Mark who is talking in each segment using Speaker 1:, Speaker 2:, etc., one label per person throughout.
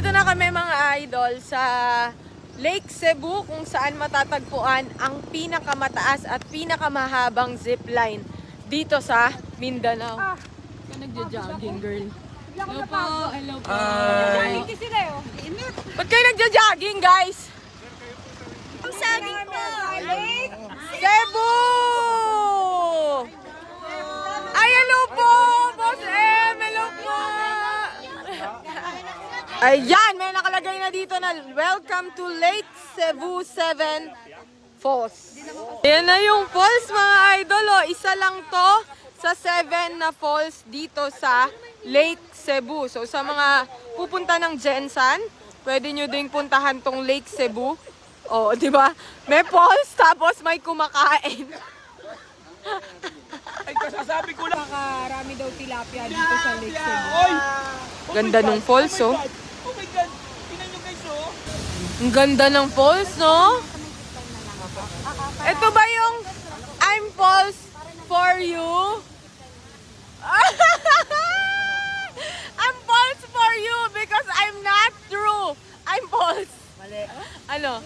Speaker 1: Nandito na kami mga idol sa Lake Cebu kung saan matatagpuan ang pinakamataas at pinakamahabang zipline dito sa Mindanao.
Speaker 2: Ah,
Speaker 1: Ikaw nagja-jogging, girl. Hello po, hello po.
Speaker 2: Ay. Kasi kayo.
Speaker 1: Ba't kayo nagja-jogging, guys?
Speaker 2: Ang saging po.
Speaker 1: Lake Ayan, may nakalagay na dito na Welcome to Lake Cebu 7 Falls. Ayan na yung falls mga idol. Oh. Isa lang to sa 7 na falls dito sa Lake Cebu. So sa mga pupunta ng Jensan, pwede nyo ding puntahan tong Lake Cebu. Oh, di ba? May falls tapos may kumakain.
Speaker 3: Ay, kasasabi ko lang.
Speaker 2: Nakarami daw tilapia dito sa Lake Cebu.
Speaker 3: Oy!
Speaker 1: Ganda nung falls, oh.
Speaker 3: Oh my God! Tingnan nyo guys, oh!
Speaker 1: Ang ganda ng falls, no? Ito ba yung I'm falls for you? I'm false for you because I'm not true. I'm false.
Speaker 3: Mali.
Speaker 1: Ano?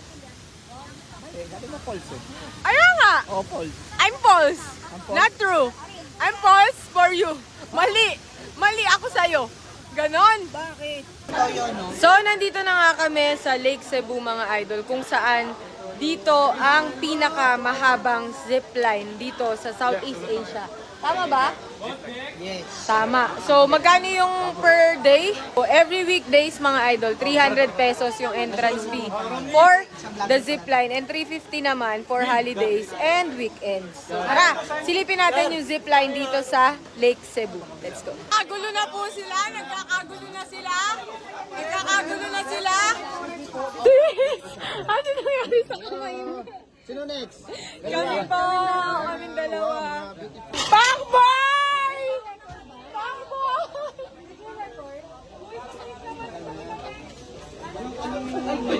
Speaker 3: Galing mo false eh.
Speaker 1: Ayun nga.
Speaker 3: Oh, false.
Speaker 1: I'm false.
Speaker 3: false?
Speaker 1: Not true. I'm false for you. Mali. Mali ako sa'yo. Ganon.
Speaker 2: Bakit?
Speaker 3: Ikaw yun, no?
Speaker 1: So, nandito na nga kami sa Lake Cebu mga idol kung saan dito ang pinakamahabang zipline dito sa Southeast Asia. Tama ba?
Speaker 3: Yes.
Speaker 1: Tama. So, magkano yung per day? So, every weekdays mga idol, 300 pesos yung entrance fee for the zipline and 350 naman for holidays and weekends. So, tara, silipin natin yung zipline dito sa Lake Cebu. Let's go. Nagkakagulo na po sila. Nagkakagulo na sila. Nagkakagulo na sila. ano nangyari sa kamay mo?
Speaker 3: Sino next?
Speaker 1: Kami po, kami dalawa. Pakboy! Pakboy!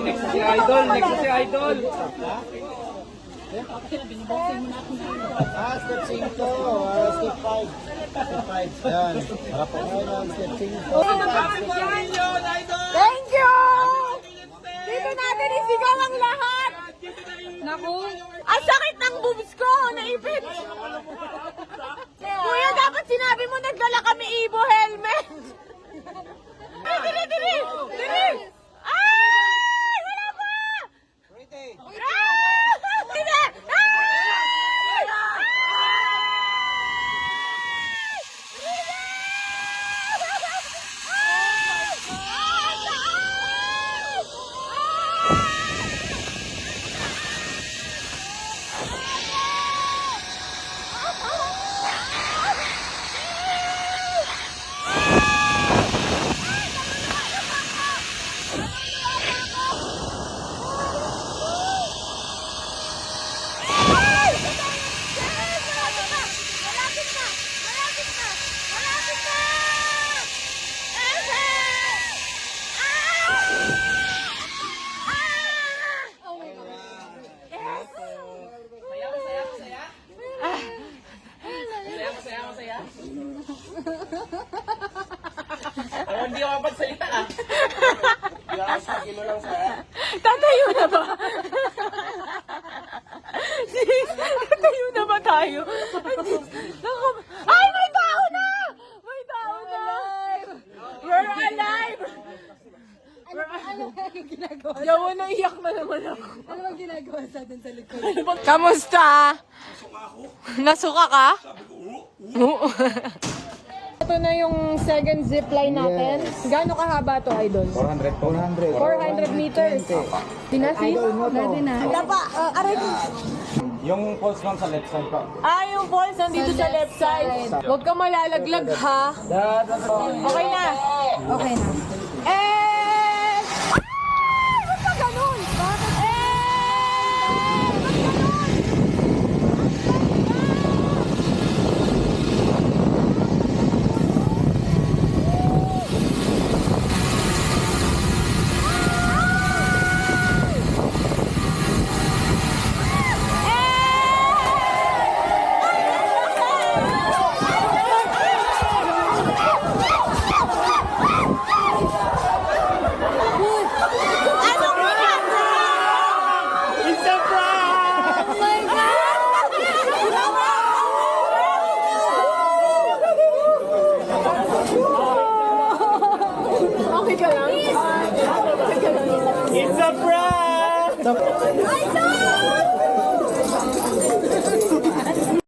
Speaker 3: Next si Idol. Next si Idol.
Speaker 4: Ah, step 5. Ah, step 5. Step 5. Yan. Harap po ngayon step 5.
Speaker 3: Happy birthday yun, Idol!
Speaker 1: Thank you! Dito natin isigaw ang lahat!
Speaker 2: Naku,
Speaker 1: Ang sakit ng boobs Ay,
Speaker 3: hindi ako mapagsalita ah.
Speaker 1: Tatayo na ba? Tatayo na ba tayo? Naku, Ay, may tao na! May tao na! We're alive!
Speaker 2: Ano ba yung ginagawa?
Speaker 1: Yawa, naiyak na naman ako.
Speaker 2: Ano ba ginagawa sa atin sa likod?
Speaker 1: Kamusta? Nasuka ka? Oo. Ito na yung second zipline natin. Gaano kahaba to, Idol?
Speaker 4: 400. 400.
Speaker 1: 400 meters. Tinasis?
Speaker 2: Ready na.
Speaker 1: Lapa, uh, aray ko.
Speaker 4: Yung pulse lang sa left side pa.
Speaker 1: Ah, yung balls nandito sa left side. Huwag ka malalaglag, ha? Okay na.
Speaker 2: Okay na.
Speaker 1: Eh! Okay ka lang?
Speaker 3: It's a prank!